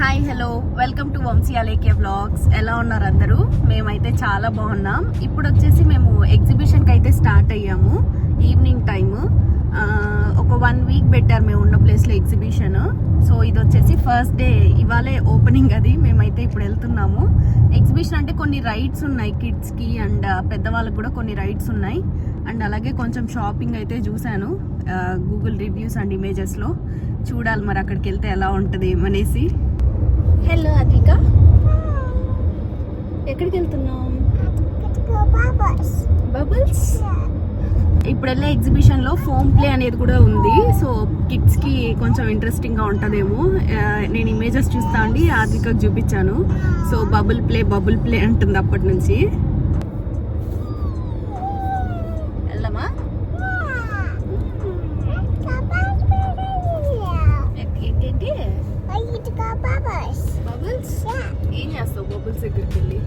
Hi hello welcome to Vamsi అలేకే blogs ఎలా ఉన్నారు అందరూ? మేమైతే చాలా బాగున్నాం. ఇప్పుడు వచ్చేసి మేము ఎగ్జిబిషన్కి అయితే స్టార్ట్ అయ్యాము. ఈవినింగ్ టైము ఒక వన్ వీక్ పెట్టారు మేము ఉన్న ప్లేస్లో ఎగ్జిబిషన్ సో ఇది వచ్చేసి ఫస్ట్ డే ఇవాళే ఓపెనింగ్ అది. మేమైతే ఇప్పుడు వెళ్తున్నాము. ఎగ్జిబిషన్ అంటే కొన్ని రైడ్స్ ఉన్నాయి కిడ్స్కి అండ్ పెద్దవాళ్ళకి కూడా కొన్ని రైడ్స్ ఉన్నాయి. అండ్ అలాగే కొంచెం షాపింగ్ అయితే చూశాను. గూగుల్ రివ్యూస్ అండ్ ఇమేజెస్లో చూడాలి మరి అక్కడికి వెళ్తే ఎలా ఉంటుంది ఏమనేసి హలో అద్విక ఎక్కడికి వెళ్తున్నాం బబుల్స్ ఇప్పుడు వెళ్ళే ఎగ్జిబిషన్లో ఫోమ్ ప్లే అనేది కూడా ఉంది. సో కిడ్స్కి కొంచెం ఇంట్రెస్టింగ్గా ఉంటుందేమో. నేను ఇమేజెస్ చూస్తా అండి ఆద్వికకు చూపించాను. So bubble play bubble play అంటుంది అప్పటి నుంచి. ఏం చేస్తావు బబుల్స్ దగ్గరికి వెళ్ళి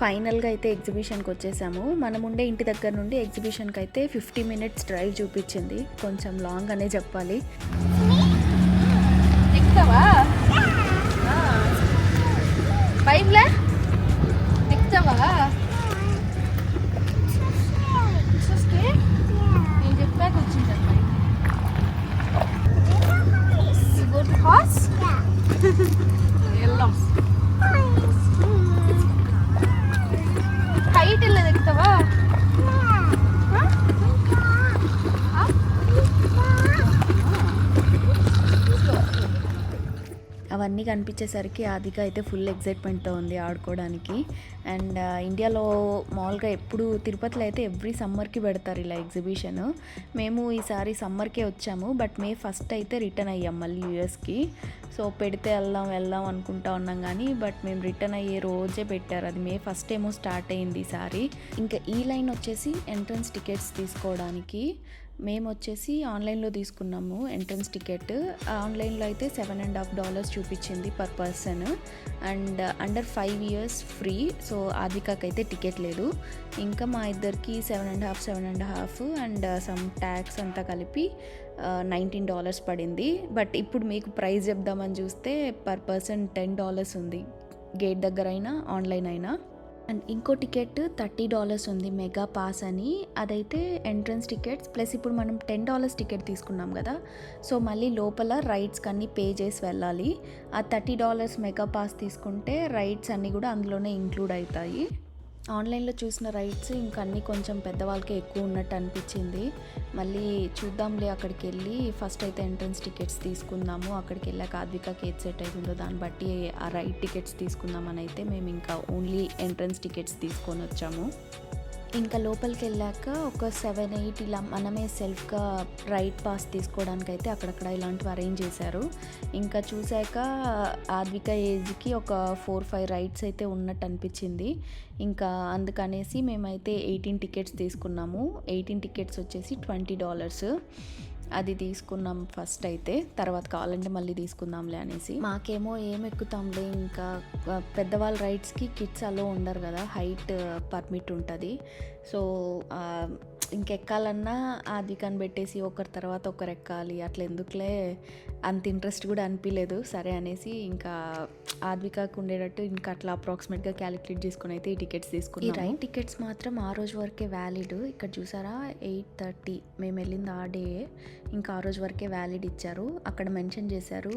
ఫైనల్గా అయితే ఎగ్జిబిషన్కి వచ్చేసాము. మనం ఉండే ఇంటి దగ్గర నుండి ఎగ్జిబిషన్కి అయితే ఫిఫ్టీ మినిట్స్ డ్రైవ్ చూపించింది. కొంచెం లాంగ్ అనే చెప్పాలి. ఎక్కుతావా అవన్నీ కనిపించేసరికి ఆదిక అయితే ఫుల్ ఎగ్జైట్మెంట్తో ఉంది ఆడుకోవడానికి. అండ్ ఇండియాలో మామూలుగా ఎప్పుడు తిరుపతిలో అయితే ఎవ్రీ సమ్మర్కి పెడతారు ఇలా ఎగ్జిబిషన్ మేము ఈసారి సమ్మర్కే వచ్చాము బట్ మే ఫస్ట్ అయితే రిటర్న్ అయ్యాం మళ్ళీ యూఎస్కి సో పెడితే వెళ్దాం వెళ్దాం అనుకుంటా ఉన్నాం కానీ బట్ మేము రిటర్న్ అయ్యే రోజే పెట్టారు. అది మే ఫస్ట్ ఏమో స్టార్ట్ అయింది ఈసారి. ఇంకా ఈ లైన్ వచ్చేసి ఎంట్రన్స్ టికెట్స్ తీసుకోవడానికి. మేము వచ్చేసి ఆన్లైన్లో తీసుకున్నాము ఎంట్రన్స్ టికెట్. ఆన్లైన్లో అయితే సెవెన్ అండ్ హాఫ్ డాలర్స్ చూపించింది per person. And under five years free so ఆదికాకి అయితే టికెట్ లేదు. ఇంకా మా ఇద్దరికి seven and half seven and half and some tax అంతా కలిపి నైన్టీన్ డాలర్స్ పడింది. బట్ ఇప్పుడు మీకు ప్రైస్ చెప్దామని చూస్తే పర్ పర్సన్ టెన్ డాలర్స్ ఉంది. గేట్ దగ్గర అయినా ఆన్లైన్ అయినా. అండ్ ఇంకో టికెట్ థర్టీ డాలర్స్ ఉంది మెగా పాస్ అని. అదైతే ఎంట్రన్స్ టికెట్స్ ప్లస్ ఇప్పుడు మనం టెన్ డాలర్స్ టికెట్ తీసుకున్నాం కదా. సో మళ్ళీ లోపల రైడ్స్కి అన్ని పే చేసి వెళ్ళాలి. ఆ థర్టీ డాలర్స్ మెగా పాస్ తీసుకుంటే రైడ్స్ అన్నీ కూడా అందులోనే ఇంక్లూడ్ అవుతాయి. ఆన్లైన్లో చూసిన రైట్స్ ఇంకా అన్నీ కొంచెం పెద్దవాళ్ళకే ఎక్కువ ఉన్నట్టు అనిపించింది. మళ్ళీ చూద్దాంలే అక్కడికి వెళ్ళి ఫస్ట్ అయితే ఎంట్రన్స్ టికెట్స్ తీసుకుందాము. అక్కడికి వెళ్ళాక ఆద్వికకి ఏది సెట్ అవుతుందో దాన్ని బట్టి ఆ రైట్ టికెట్స్ తీసుకుందామని అయితే మేము ఇంకా ఓన్లీ ఎంట్రన్స్ టికెట్స్ తీసుకొని వచ్చాము. ఇంకా లోపలికి వెళ్ళాక ఒక సెవెన్ ఎయిట్ ఇలా మనమే సెల్ఫ్గా రైడ్ పాస్ తీసుకోవడానికి అయితే అక్కడక్కడ ఇలాంటివి అరేంజ్ చేశారు. ఇంకా చూశాక ఆద్విక ఏజ్కి ఒక ఫోర్ ఫైవ్ రైడ్స్ అయితే ఉన్నట్టు అనిపించింది. ఇంకా అందుకనేసి మేమైతే ఎయిటీన్ టికెట్స్ తీసుకున్నాము. ఎయిటీన్ టికెట్స్ వచ్చేసి ట్వంటీ డాలర్స్. అది తీసుకున్నాం ఫస్ట్ అయితే తర్వాత కావాలంటే మళ్ళీ తీసుకుందాంలే అనేసి. మాకేమో ఏం ఎక్కుతాంలే ఇంకా పెద్దవాళ్ళ రైడ్స్కి కిడ్స్ అలో ఉండరు కదా హైట్ పర్మిట్ ఉంటుంది. సో ఇంకెక్కాలన్నా అది కనిపెట్టేసి ఒకరి తర్వాత ఒకరు ఎక్కాలి అట్లా ఎందుకులే? అంత ఇంట్రెస్ట్ కూడా అనిపించలేదు సరే అనేసి ఇంకా ఆద్వికాకు ఉండేటట్టు ఇంకా అట్లా అప్రాక్సిమేట్గా క్యాలిక్యులేట్ చేసుకుని అయితే ఈ టికెట్స్ తీసుకుని ఈ టికెట్స్ మాత్రం ఆ రోజు వరకే వ్యాలిడ్. ఇక్కడ చూసారా? ఎయిట్ థర్టీ మేము వెళ్ళింది ఆ డే. ఇంకా ఆ రోజు వరకే వ్యాలిడ్ ఇచ్చారు. అక్కడ మెన్షన్ చేశారు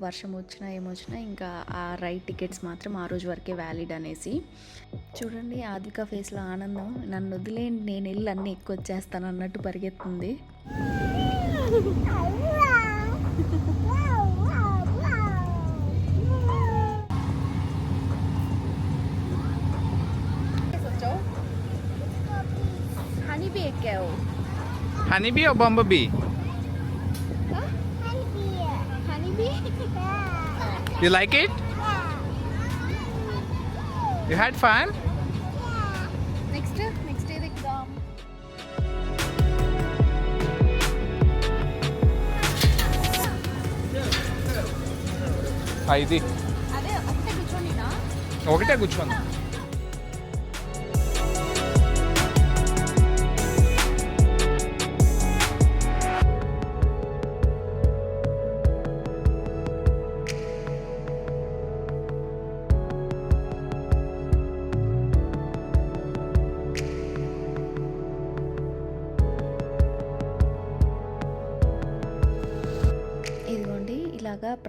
వర్షం వచ్చినా ఏమొచ్చినా ఇంకా ఆ రైడ్ టికెట్స్ మాత్రం ఆ రోజు వరకే వ్యాలిడ్ అనేసి. చూడండి ఆద్విక ఫేస్లో ఆనందం. నన్ను వదిలేండి నేను వెళ్ళి అన్నీ ఎక్కువ వచ్చేస్తాను అన్నట్టు పరిగెత్తుంది హనీబీ ఎక్కావు Honeybee or bumblebee? Honeybee You like it? You had fun? ఇది ఒకటే కూర్చోండి.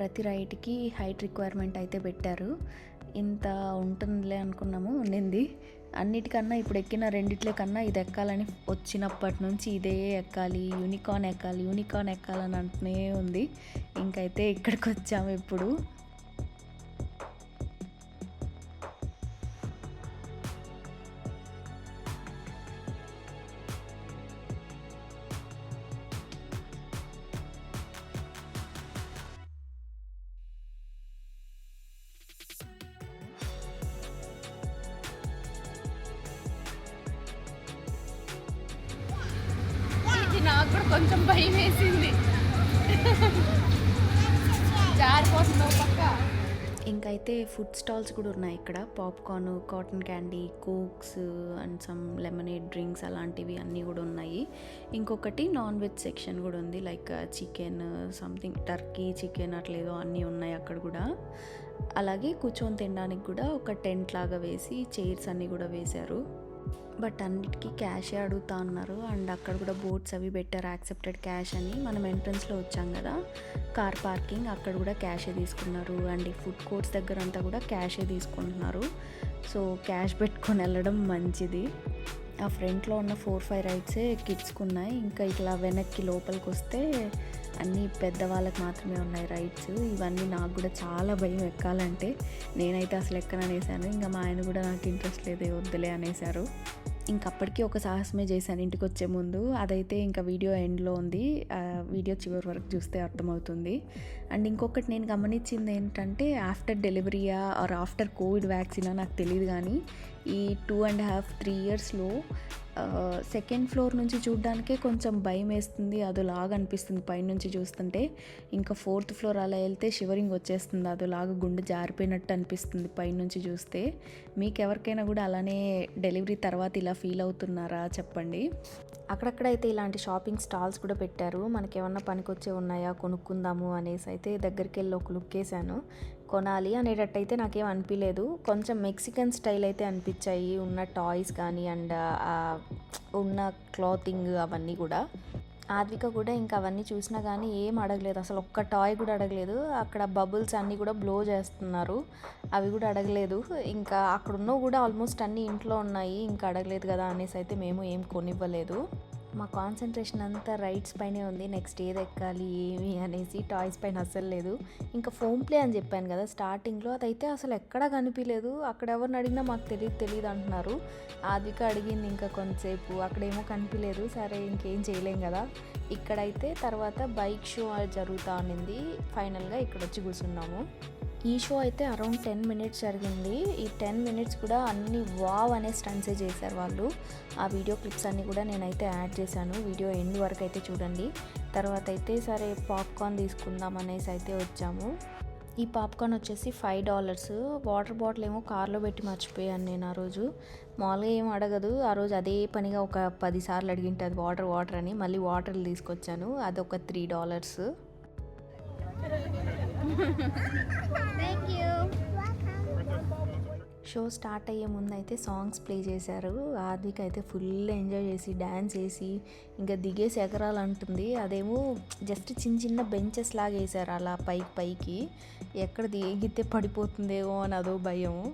ప్రతి రైడ్కి హైట్ రిక్వైర్మెంట్ అయితే పెట్టారు. ఇంత ఉంటుందిలే అనుకున్నాము ఉండింది. అన్నిటికన్నా ఇప్పుడు ఎక్కిన రెండిట్లే కన్నా ఇది ఎక్కాలని వచ్చినప్పటి నుంచి ఇదే ఎక్కాలి యూనికార్న్ ఎక్కాలి యూనికార్న్ ఎక్కాలని అంటూనే ఉంది. ఇంకైతే ఇక్కడికి వచ్చాము ఇప్పుడు. నాకు కూడా కొంచెం భయం వేసింది. జారిపోతుంది పక్క. ఇంకైతే ఫుడ్ స్టాల్స్ కూడా ఉన్నాయి ఇక్కడ. Popcorn cotton candy cokes and some lemonade drinks అలాంటివి అన్నీ కూడా ఉన్నాయి. ఇంకొకటి నాన్ వెజ్ సెక్షన్ కూడా ఉంది. Like chicken something turkey chicken అట్లేదో అన్నీ ఉన్నాయి అక్కడ కూడా. అలాగే కూర్చొని తినడానికి కూడా ఒక టెంట్ లాగా వేసి చైర్స్ అన్నీ కూడా వేశారు. బట్ అన్నిటికీ క్యాషే అడుగుతా ఉన్నారు అండ్ అక్కడ కూడా బోర్డ్స్ అవి బెటర్ యాక్సెప్టెడ్ క్యాష్ అని. మనం ఎంట్రన్స్లో వచ్చాం కదా కార్ పార్కింగ్ అక్కడ కూడా క్యాషే తీసుకున్నారు. అండ్ ఈ ఫుడ్ కోర్ట్స్ దగ్గర అంతా కూడా క్యాషే తీసుకుంటున్నారు. సో క్యాష్ పెట్టుకొని వెళ్ళడం మంచిది. ఆ ఫ్రంట్లో ఉన్న ఫోర్ ఫైవ్ రైడ్సే కిడ్స్కి ఉన్నాయి ఇంకా ఇట్లా వెనక్కి లోపలికి వస్తే అన్నీ పెద్దవాళ్ళకి మాత్రమే ఉన్నాయి రైడ్స్. ఇవన్నీ నాకు కూడా చాలా భయం ఎక్కాలంటే. నేనైతే అసలు ఎక్కననేసాను. ఇంకా మా ఆయన కూడా నాకు ఇంట్రెస్ట్ లేదే వద్దులే అనేసారు. ఇంకప్పటికీ ఒక సాహసమే చేశాను ఇంటికి వచ్చే ముందు. అదైతే ఇంకా వీడియో ఎండ్లో ఉంది. వీడియో చివరి వరకు చూస్తే అర్థమవుతుంది. అండ్ ఇంకొకటి నేను గమనించింది ఏంటంటే ఆఫ్టర్ డెలివరీయా ఆర్ ఆఫ్టర్ కోవిడ్ వ్యాక్సినా నాకు తెలియదు కానీ ఈ టూ అండ్ హాఫ్ త్రీ ఇయర్స్లో సెకండ్ ఫ్లోర్ నుంచి చూడడానికే కొంచెం భయం వేస్తుంది అదోలాగా అనిపిస్తుంది పైనుంచి చూస్తుంటే. ఇంకా ఫోర్త్ ఫ్లోర్ అలా వెళ్తే షివరింగ్ వచ్చేస్తుంది అదోలాగా గుండె జారిపోయినట్టు అనిపిస్తుంది పైనుంచి చూస్తే. మీకు ఎవరికైనా కూడా అలానే డెలివరీ తర్వాత ఇలా ఫీల్ అవుతున్నారా చెప్పండి. అక్కడక్కడైతే ఇలాంటి షాపింగ్ స్టాల్స్ కూడా పెట్టారు. మనకేమన్నా పనికొచ్చే ఉన్నాయా కొనుక్కుందాము అనేసి అయితే దగ్గరికి వెళ్ళి ఒక లుక్ వేసాను కొనాలి అనేటట్టయితే నాకేం అనిపించలేదు కొంచెం మెక్సికన్ స్టైల్ అయితే అనిపించాయి. ఉన్న టాయ్స్ కానీ అండ్ ఉన్న క్లాతింగ్ అవన్నీ కూడా. ఆద్విక కూడా ఇంకా అవన్నీ చూసినా కానీ ఏం అడగలేదు. అసలు ఒక్క టాయ్ కూడా అడగలేదు. అక్కడ బబుల్స్ అన్నీ కూడా బ్లో చేస్తున్నారు. అవి కూడా అడగలేదు. ఇంకా అక్కడ ఉన్నవి కూడా ఆల్మోస్ట్ అన్నీ ఇంట్లో ఉన్నాయి. ఇంకా అడగలేదు కదా అనేసి అయితే మేము ఏం కొనివ్వలేదు. మా కాన్సన్ట్రేషన్ అంతా రైడ్స్ పైనే ఉంది. నెక్స్ట్ ఏది ఎక్కాలి ఏమి అనేసి టాయ్స్ పైన అసలు లేదు. ఇంకా ఫోమ్ ప్లే అని చెప్పాను కదా స్టార్టింగ్లో అదైతే అసలు ఎక్కడా కనిపించలేదు అక్కడ ఎవరిని అడిగినా మాకు తెలియదు తెలియదు అంటున్నారు. ఆదిక అడిగింది ఇంకా కొంతసేపు అక్కడేమో కనిపించలేదు సరే ఇంకేం చేయలేం కదా. ఇక్కడైతే తర్వాత బైక్ షో జరుగుతూ ఉన్నింది ఫైనల్గా ఇక్కడ వచ్చి కూర్చున్నాము. ఈ షో అయితే అరౌండ్ టెన్ మినిట్స్ జరిగింది. ఈ టెన్ మినిట్స్ కూడా అన్ని వావ్ అనే స్టన్సే చేశారు వాళ్ళు. ఆ వీడియో క్లిప్స్ అన్నీ కూడా నేనైతే యాడ్ చేశాను. వీడియో ఎండ్ వరకు అయితే చూడండి. తర్వాత అయితే సరే పాప్కార్న్ తీసుకుందాం అనేసి అయితే వచ్చాము. ఈ పాప్కార్న్ వచ్చేసి ఫైవ్ డాలర్స్. వాటర్ బాటిల్ ఏమో కార్లో పెట్టి మర్చిపోయాను నేను ఆ రోజు. మామూలుగా ఏం అడగదు. ఆ రోజు అదే పనిగా ఒక పదిసార్లు అడిగింటుంది వాటర్ వాటర్ అని మళ్ళీ వాటర్ తీసుకొచ్చాను. అది ఒక త్రీ డాలర్స్. షో స్టార్ట్ అయ్యే ముందు అయితే సాంగ్స్ ప్లే చేశారు. ఆదికి అయితే ఫుల్ ఎంజాయ్ చేసి డ్యాన్స్ వేసి ఇంకా దిగేసి ఎగరాలంటుంది అదేమో జస్ట్ చిన్న చిన్న బెంచెస్ లాగా వేసారు అలా పైకి పైకి. ఎక్కడ దిగితే పడిపోతుందేమో అని అదో భయం.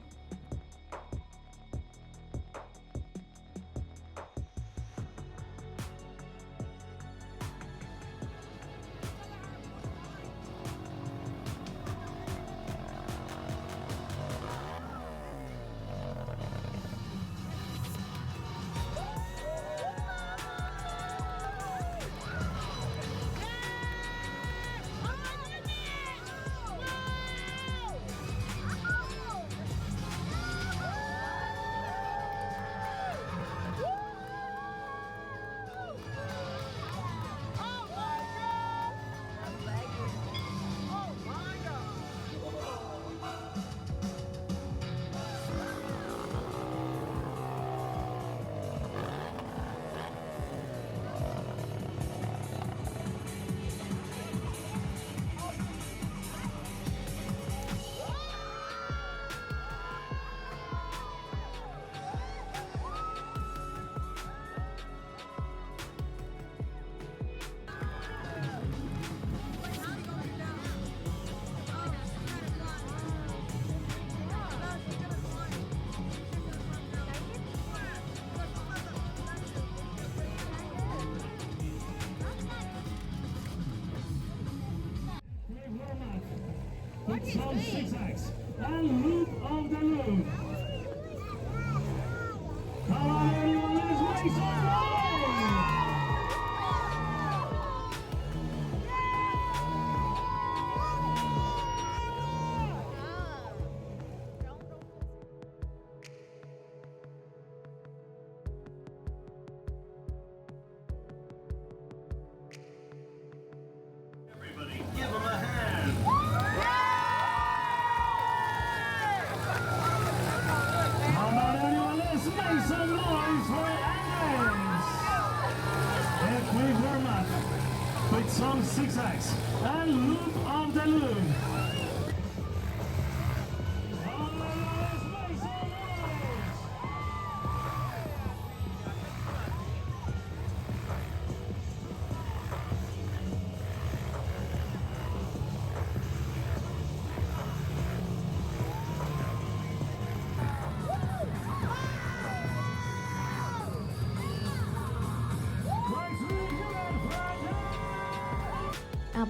Some zigzags and loop of the loop. size.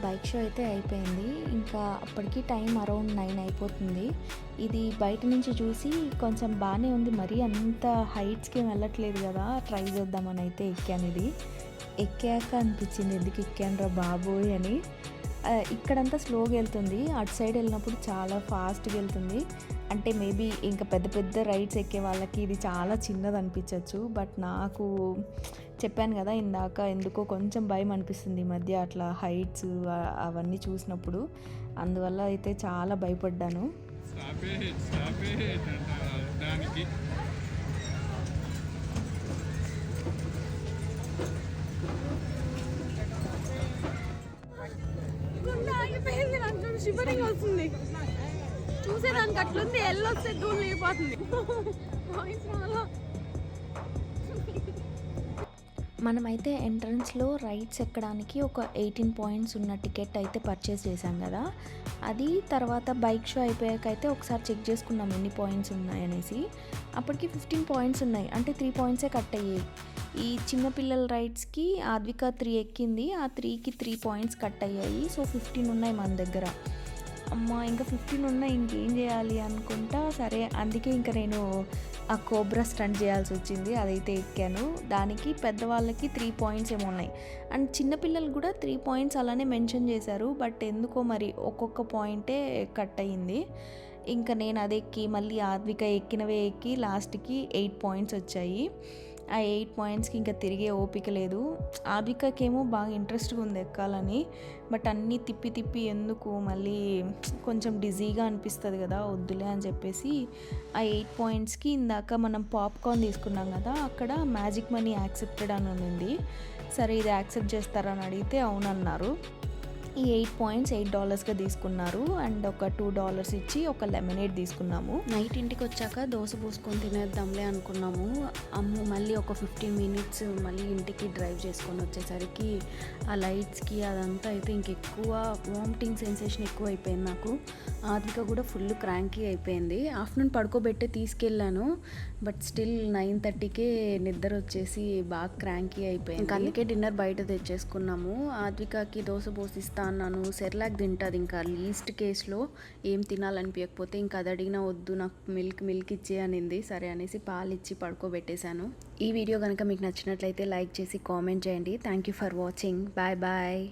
Bike show అయితే అయిపోయింది. ఇంకా అప్పటికి టైం అరౌండ్ నైన్ అయిపోతుంది. ఇది బయట నుంచి చూసి కొంచెం బాగానే ఉంది. మరీ అంత హైట్స్కి వెళ్ళట్లేదు కదా. ట్రై చేద్దామని అయితే ఎక్కాను ఇది. ఎక్కాక అనిపించింది ఎందుకు ఎక్కాను రా బాబోయ్ అని. ఇక్కడంతా స్లోగా వెళ్తుంది. అటు సైడ్ వెళ్ళినప్పుడు చాలా ఫాస్ట్గా వెళ్తుంది. అంటే మేబీ ఇంకా పెద్ద పెద్ద రైడ్స్ ఎక్కే వాళ్ళకి ఇది చాలా చిన్నది అనిపించవచ్చు బట్ నాకు చెప్పాను కదా ఇందాక ఎందుకో కొంచెం భయం అనిపిస్తుంది ఈ మధ్య అట్లా హైట్స్ అవన్నీ చూసినప్పుడు. అందువల్ల అయితే చాలా భయపడ్డాను. షివరింగ్ వస్తుంది. చూసేదానికి అట్లుంది ఎల్లొస్తే దూరం లేకపోతుంది మనమైతే ఎంట్రన్స్లో రైడ్స్ ఎక్కడానికి ఒక ఎయిటీన్ పాయింట్స్ ఉన్న టికెట్ అయితే పర్చేస్ చేశాం కదా. అది తర్వాత బైక్ షో అయిపోయాక అయితే ఒకసారి చెక్ చేసుకున్నాం ఎన్ని పాయింట్స్ ఉన్నాయనేసి. అప్పటికి ఫిఫ్టీన్ పాయింట్స్ ఉన్నాయి. అంటే త్రీ పాయింట్సే కట్ అయ్యాయి. ఈ చిన్నపిల్లల రైడ్స్కి ఆద్విక త్రీ ఎక్కింది. ఆ త్రీకి త్రీ పాయింట్స్ కట్ అయ్యాయి. సో ఫిఫ్టీన్ ఉన్నాయి మన దగ్గర. అమ్మ ఇంకా ఫిఫ్టీన్ ఉన్నాయి. ఇంకేం చేయాలి అనుకుంటా? సరే అందుకే ఇంకా నేను ఆ కోబ్రా స్టంట్ చేయాల్సి వచ్చింది అదైతే ఎక్కాను దానికి పెద్దవాళ్ళకి త్రీ పాయింట్స్ ఏమో ఉన్నాయి. అండ్ చిన్నపిల్లలు కూడా త్రీ పాయింట్స్ అలానే మెన్షన్ చేశారు బట్ ఎందుకో మరి ఒక్కొక్క పాయింటే కట్ అయ్యింది. ఇంకా నేను అది ఎక్కి మళ్ళీ ఆద్విక ఎక్కినవే ఎక్కి లాస్ట్కి ఎయిట్ పాయింట్స్ వచ్చాయి. ఆ ఎయిట్ పాయింట్స్కి ఇంకా తిరిగే ఓపిక లేదు. ఆబికకేమో బాగా ఇంట్రెస్ట్గా ఉంది ఎక్కాలని. బట్ అన్నీ తిప్పి తిప్పి ఎందుకు మళ్ళీ కొంచెం డిజీగా అనిపిస్తుంది కదా వద్దులే అని చెప్పేసి ఆ ఎయిట్ పాయింట్స్కి ఇందాక మనం పాప్కార్న్ తీసుకున్నాం కదా అక్కడ మ్యాజిక్ మనీ యాక్సెప్టెడ్ అని ఉంది. సరే ఇది యాక్సెప్ట్ చేస్తారని అడిగితే అవునన్నారు. ఈ ఎయిట్ పాయింట్స్ ఎయిట్ డాలర్స్గా తీసుకున్నారు. అండ్ ఒక టూ డాలర్స్ ఇచ్చి ఒక లెమనేడ్ తీసుకున్నాము. నైట్ ఇంటికి వచ్చాక దోశ పోసుకొని తినేద్దాంలే అనుకున్నాము. అమ్ము మళ్ళీ ఒక ఫిఫ్టీన్ మినిట్స్ మళ్ళీ ఇంటికి డ్రైవ్ చేసుకొని వచ్చేసరికి ఆ లైట్స్కి అదంతా అయితే ఇంకెక్కువ వామిటింగ్ సెన్సేషన్ ఎక్కువ అయిపోయింది నాకు. ఆద్విక కూడా ఫుల్ క్రాంకీ అయిపోయింది. ఆఫ్టర్నూన్ పడుకోబెట్టే తీసుకెళ్ళాను. బట్ స్టిల్ నైన్ థర్టీకే నిద్ర వచ్చేసి బాగా క్రాంకీ అయిపోయింది. ఇంకా అందుకే డిన్నర్ బయట తెచ్చేసుకున్నాము. ఆద్వికకి దోశ పోసిస్తా అన్నాను సెర్లాక్ తింటుంది ఇంకా లీస్ట్ కేసులో ఏం తినాలనిపించకపోతే ఇంకా అది అడిగినా వద్దు నాకు మిల్క్ మిల్క్ ఇచ్చే అనింది. సరే అనేసి పాలు ఇచ్చి పడుకోబెట్టేశాను. ఈ వీడియో కనుక మీకు నచ్చినట్లయితే లైక్ చేసి కామెంట్ చేయండి. Thank you for watching. Bye bye.